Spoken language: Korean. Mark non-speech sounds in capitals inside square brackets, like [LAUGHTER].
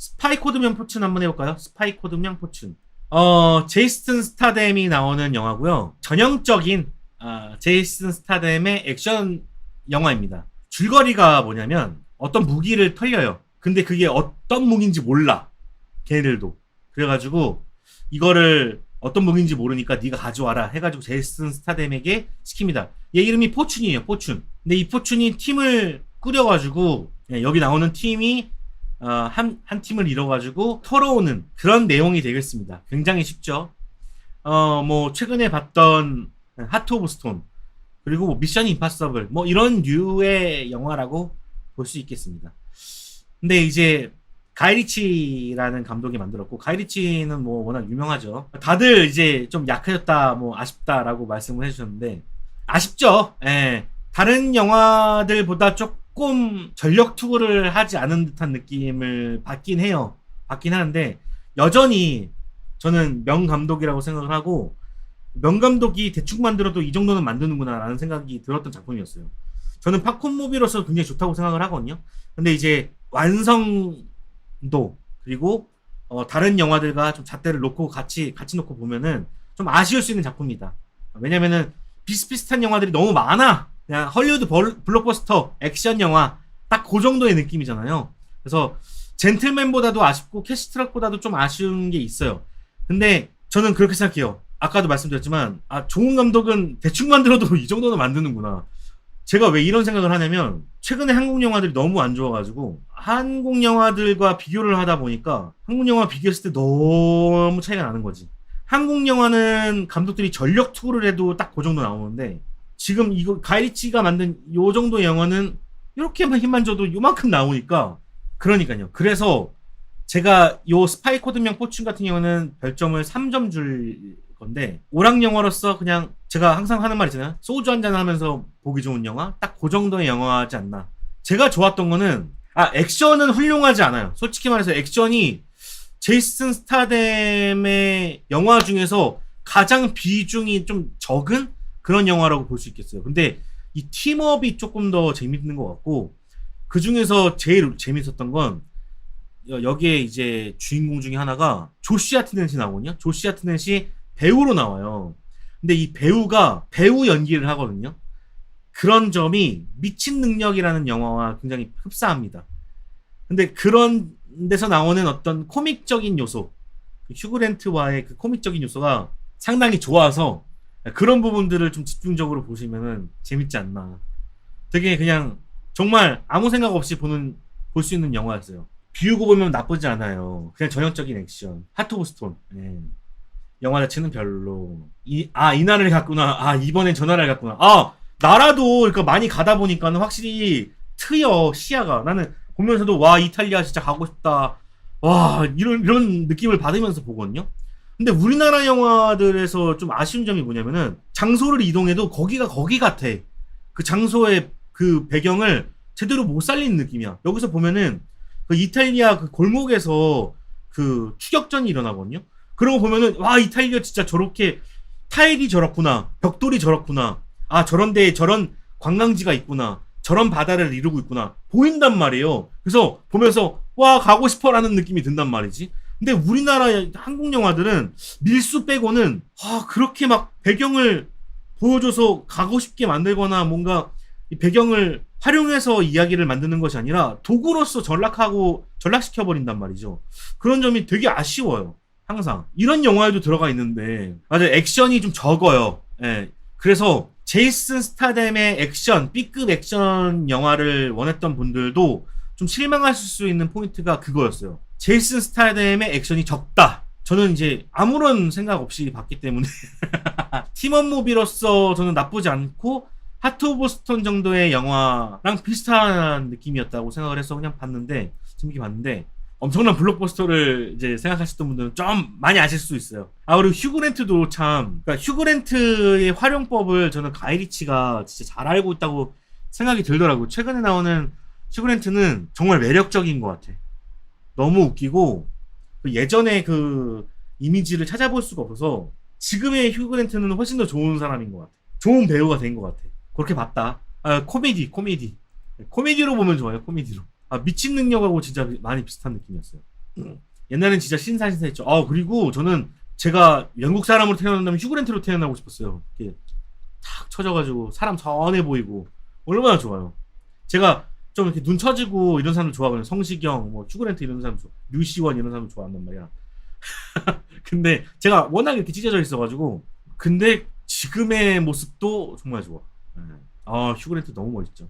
스파이 코드명 포춘 한번 해볼까요? 스파이 코드명 포춘. 어, 제이슨 스타뎀이 나오는 영화고요. 전형적인 아, 제이슨 스타뎀의 액션 영화입니다. 줄거리가 뭐냐면 어떤 무기를 털려요. 근데 그게 어떤 무기인지 몰라. 걔네들도. 그래가지고 이거를 어떤 무기인지 모르니까 네가 가져와라 해가지고 제이슨 스타뎀에게 시킵니다. 얘 이름이 포춘이에요. 포춘. 근데 이 포춘이 팀을 꾸려가지고 예, 여기 나오는 팀이 어, 한, 한 팀을 이뤄가지고 털어오는 그런 내용이 되겠습니다. 굉장히 쉽죠. 어, 뭐, 최근에 봤던 하트 오브 스톤, 그리고 뭐 미션 임파서블, 뭐 이런 류의 영화라고 볼 수 있겠습니다. 근데 이제, 가이리치라는 감독이 만들었고, 가이리치는 뭐 워낙 유명하죠. 다들 이제 좀 약해졌다, 뭐 아쉽다라고 말씀을 해주셨는데, 아쉽죠. 예. 다른 영화들보다 조금 전력 투구를 하지 않은 듯한 느낌을 받긴 해요. 받긴 하는데 여전히 저는 명 감독이라고 생각을 하고 명 감독이 대충 만들어도 이 정도는 만드는구나라는 생각이 들었던 작품이었어요. 저는 팝콘 무비로서 굉장히 좋다고 생각을 하거든요. 근데 이제 완성도 그리고 어, 다른 영화들과 좀 잣대를 놓고 같이 같이 놓고 보면은 좀 아쉬울 수 있는 작품이다. 왜냐면은 비슷비슷한 영화들이 너무 많아. 그냥 헐리우드 벌- 블록버스터 액션 영화 딱 그 정도의 느낌이잖아요. 그래서 젠틀맨보다도 아쉽고 캐시트럭보다도 좀 아쉬운 게 있어요. 근데 저는 그렇게 생각해요. 아까도 말씀드렸지만 아 좋은 감독은 대충 만들어도 [LAUGHS] 이 정도는 만드는구나. 제가 왜 이런 생각을 하냐면 최근에 한국 영화들이 너무 안 좋아가지고 한국 영화들과 비교를 하다 보니까 한국 영화 비교했을 때 너무 차이가 나는 거지. 한국 영화는 감독들이 전력 투구를 해도 딱 그 정도 나오는데 지금 이거 가이리치가 만든 요 정도의 영화는 이렇게만 힘만 줘도 요만큼 나오니까 그러니까요. 그래서 제가 요 스파이 코드명 포춘 같은 경우는 별점을 3점 줄 건데 오락 영화로서 그냥 제가 항상 하는 말 있잖아요. 소주 한잔 하면서 보기 좋은 영화 딱 그 정도의 영화지 않나. 제가 좋았던 거는 아 액션은 훌륭하지 않아요. 솔직히 말해서 액션이 제이슨 스타뎀의 영화 중에서 가장 비중이 좀 적은 그런 영화라고 볼 수 있겠어요. 근데 이 팀업이 조금 더 재밌는 것 같고 그 중에서 제일 재밌었던 건 여- 여기에 이제 주인공 중에 하나가 조시 아트넷이 나오거든요. 조시 아트넷이 배우로 나와요. 근데 이 배우가 배우 연기를 하거든요. 그런 점이 미친 능력이라는 영화와 굉장히 흡사합니다. 근데 그런 데서 나오는 어떤 코믹적인 요소, 그 휴그랜트와의 그 코믹적인 요소가 상당히 좋아서 그런 부분들을 좀 집중적으로 보시면은 재밌지 않나. 되게 그냥 정말 아무 생각 없이 보는 볼 수 있는 영화였어요. 비우고 보면 나쁘지 않아요. 그냥 전형적인 액션. 하트 오브 스톤. 예. 영화 자체는 별로. 이, 아, 이 나라를 갔구나. 아, 이번엔 저 나라를 갔구나. 아, 나라도 그러니까 많이 가다 보니까는 확실히 트여, 시야가. 나는 보면서도 와, 이탈리아 진짜 가고 싶다. 와, 이런, 이런 느낌을 받으면서 보거든요. 근데 우리나라 영화들에서 좀 아쉬운 점이 뭐냐면은 장소를 이동해도 거기가 거기 같아. 그 장소의 그 배경을 제대로 못 살리는 느낌이야. 여기서 보면은 그 이탈리아 그 골목에서 그 추격전이 일어나거든요. 거 보면은 와 이탈리아 진짜 저렇게 타일이 저렇구나, 벽돌이 저렇구나, 아 저런 데에 저런 관광지가 있구나, 저런 바다를 이루고 있구나 보인단 말이에요. 그래서 보면서 와 가고 싶어라는 느낌이 든단 말이지. 근데 우리나라 한국 영화들은 밀수 빼고는 아 그렇게 막 배경을 보여줘서 가고 싶게 만들거나 뭔가 이 배경을 활용해서 이야기를 만드는 것이 아니라 도구로서 전락하고 전락시켜 버린단 말이죠. 그런 점이 되게 아쉬워요. 항상 이런 영화에도 들어가 있는데 맞아요 액션이 좀 적어요. 예. 그래서 제이슨 스타뎀의 액션 B급 액션 영화를 원했던 분들도 좀 실망하실 수 있는 포인트가 그거였어요. 제이슨 스타뎀의 액션이 적다. 저는 이제 아무런 생각 없이 봤기 때문에 [LAUGHS] 팀원 무비로서 저는 나쁘지 않고 하트 오브 스톤 정도의 영화랑 비슷한 느낌이었다고 생각을 해서 그냥 봤는데 재밌게 봤는데 엄청난 블록버스터를 이제 생각하셨던 분들은 좀 많이 아실 수 있어요. 아 그리고 휴그랜트도 참 그러니까 휴그랜트의 활용법을 저는 가이리치가 진짜 잘 알고 있다고 생각이 들더라고요. 최근에 나오는 휴그랜트는 정말 매력적인 것 같아. 너무 웃기고 그 예전의 그 이미지를 찾아볼 수가 없어서 지금의 휴그랜트는 훨씬 더 좋은 사람인 것 같아. 좋은 배우가 된 것 같아. 그렇게 봤다. 아, 코미디, 코미디. 코미디로 보면 좋아요, 코미디로. 아, 미친 능력하고 진짜 많이 비슷한 느낌이었어요. 옛날엔 진짜 신사신사했죠. 아 그리고 저는 제가 영국 사람으로 태어난다면 휴그랜트로 태어나고 싶었어요. 이렇게 탁 쳐져가지고 사람 선해 보이고 얼마나 좋아요. 제가 좀 이렇게 눈 처지고 이런 사람들 좋아하거든요. 성시경, 뭐 휴그랜트 이런 사람 좋아, 류시원 이런 사람 좋아한단 말이야. [LAUGHS] 근데 제가 워낙 이렇게 찢어져 있어가지고 근데 지금의 모습도 정말 좋아. 네. 아 휴그랜트 너무 멋있죠.